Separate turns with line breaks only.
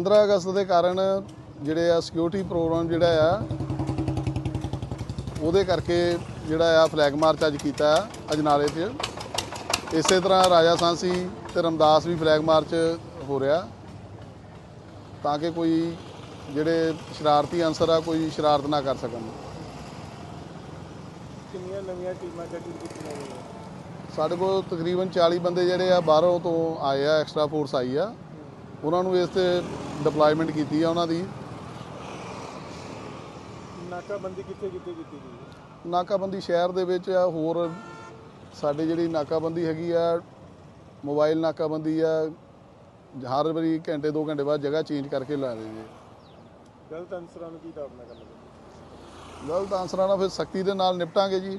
15 ਅਗਸਤ ਦੇ ਕਾਰਨ ਜਿਹੜੇ ਆ ਸਿਕਿਉਰਿਟੀ ਪ੍ਰੋਗਰਾਮ ਜਿਹੜਾ ਆ ਉਹਦੇ ਕਰਕੇ ਜਿਹੜਾ ਆ ਫਲੈਗ ਮਾਰਚ ਅੱਜ ਕੀਤਾ ਆ ਅਜਨਾਲੇ 'ਚ ਇਸੇ ਤਰ੍ਹਾਂ ਰਾਜਾ ਸਾਂਸੀ ਤੇ ਰਮਦਾਸ ਵੀ ਫਲੈਗ ਮਾਰਚ ਹੋ ਰਿਹਾ। ਤਾਂ ਕਿ ਕੋਈ ਜਿਹੜੇ ਸ਼ਰਾਰਤੀ ਅਨਸਰ ਆ ਕੋਈ ਸ਼ਰਾਰਤ ਨਾ ਕਰ ਸਕਣ।
ਕਿੰਨੀਆਂ ਨਵੀਆਂ ਟੀਮਾਂ ਗਠਿਤ ਕੀਤੀਆਂ
ਸਾਡੇ ਕੋਲ ਤਕਰੀਬਨ 40 ਬੰਦੇ ਜਿਹੜੇ ਆ ਬਾਹਰੋਂ ਤੋਂ ਆਏ ਆ ਐਕਸਟਰਾ ਫੋਰਸ ਆਈ ਆ। ਉਹਨਾਂ ਨੂੰ ਇਸ ਤੇ ਡਿਪਲੋਇਮੈਂਟ ਕੀਤੀ ਆ ਉਹਨਾਂ ਦੀ।
ਨਾਕਾਬੰਦੀ ਕਿੱਥੇ ਕਿੱਥੇ ਕੀਤੀ ਗਈ?
ਨਾਕਾਬੰਦੀ ਸ਼ਹਿਰ ਦੇ ਵਿੱਚ ਆ ਹੋਰ ਸਾਡੇ ਜਿਹੜੀ ਨਾਕਾਬੰਦੀ ਹੈਗੀ ਆ ਮੋਬਾਈਲ ਨਾਕਾਬੰਦੀ ਆ ਹਰ ਵਾਰੀ ਘੰਟੇ 2 ਘੰਟੇ ਬਾਅਦ ਜਗ੍ਹਾ ਚੇਂਜ ਕਰਕੇ ਲਾ ਰਹੇ ਜੀ
ਗਲਤ ਅਨਸਰਾਂ ਨੂੰ ਕੀ ਕਾਬਨਾ ਕਰਨਾ
ਗਲਤ ਆਨਸਰਾਂ ਨਾਲ ਫਿਰ ਸਖਤੀ ਦੇ ਨਾਲ ਨਿਪਟਾਂਗੇ ਜੀ।